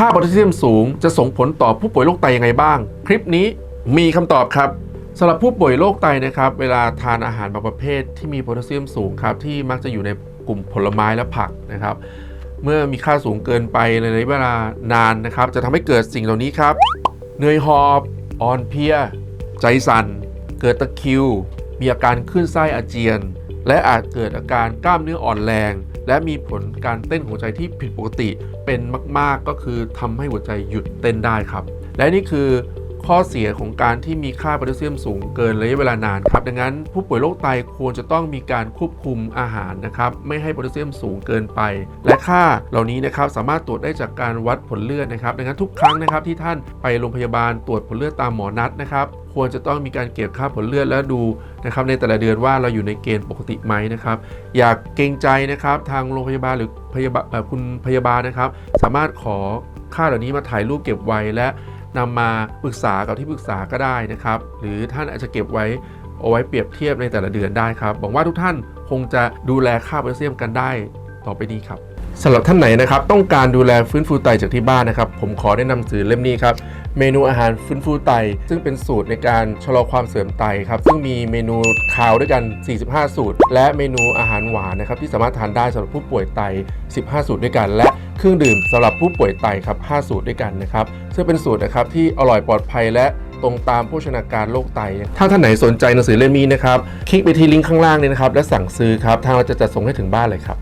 ค่าโพแทสเซียมสูงจะส่งผลต่อผู้ป่วยโรคไตยังไงบ้าง คลิปนี้มีคำตอบครับสำหรับผู้ป่วยโรคไตนะครับ เวลาทานอาหารบางประเภทที่มีโพแทสเซียมสูงครับที่มักจะอยู่ในกลุ่มผลไม้และผักนะครับ เมื่อมีค่าสูงเกินไปในระยะเวลานานนะครับ จะทำให้เกิดสิ่งเหล่านี้ครับเหนื่อยหอบอ่อนเพลีย ใจสั่น เกิดตะคิว มีอาการขึ้นไส้อาเจียน และอาจเกิดอาการกล้ามเนื้ออ่อนแรง และมีผลการเต้นหัวใจที่ผิดปกติเป็นมาก ๆ ก็คือทำให้หัวใจหยุดเต้นได้ครับ และนี่คือ ข้อเสียของการที่มีค่าโพแทสเซียมสูงเกินระยะเวลานานครับ ดังนั้นผู้ป่วยโรคไตควรจะต้องมีการควบคุมอาหารนะครับ ไม่ให้โพแทสเซียมสูงเกินไป และค่าเหล่านี้นะครับสามารถตรวจได้จากการวัดผลเลือดนะครับ ดังนั้นทุกครั้งนะครับที่ท่านไปโรงพยาบาลตรวจผลเลือดตามหมอนัดนะครับควรจะต้องมีการเก็บค่าผลเลือดและดูนะครับในแต่ละเดือนว่าเราอยู่ในเกณฑ์ปกติไหมนะครับ อย่าเกรงใจนะครับทางโรงพยาบาลหรือพยาบาลเอ่อคุณพยาบาลนะครับ สามารถขอค่าเหล่านี้มาถ่ายรูปเก็บไว้และ นำมาปรึกษากับที่ปรึกษาก็ได้นะครับ หรือท่านอาจจะเก็บไว้เอาไว้เปรียบเทียบในแต่ละเดือนได้ครับหวังว่าทุกท่านคงจะดูแลค่าแทสเซียมกันได้ต่อไปนี้ครับสำหรับท่านไหนนะครับ ต้องการดูแลฟื้นฟูไตจากที่บ้านนะครับ ผมขอแนะนำสื่อเล่มนี้ครับ เมนูอาหารฟื้นฟูไต ซึ่งเป็นสูตรในการชะลอความเสื่อมไตครับ ซึ่งมีเมนูคาวด้วยกัน 45 สูตร และเมนูอาหารหวานนะครับ ที่สามารถทานได้สำหรับผู้ป่วยไต 15 สูตรด้วยกัน และ รื่องดื่มสำหรับผู้ป่วยไตครับ5สูตรด้วยกันนะครับ ซึ่งเป็นสูตรนะครับที่อร่อยปลอดภัยและตรงตามโภชนาการโรคไต ถ้าท่านไหนสนใจหนังสือเล่มนี้นะครับ คลิกไปที่ลิงก์ข้างล่างนี้นะครับ และสั่งซื้อครับ ทางเราจะจัดส่งให้ถึงบ้านเลยครับ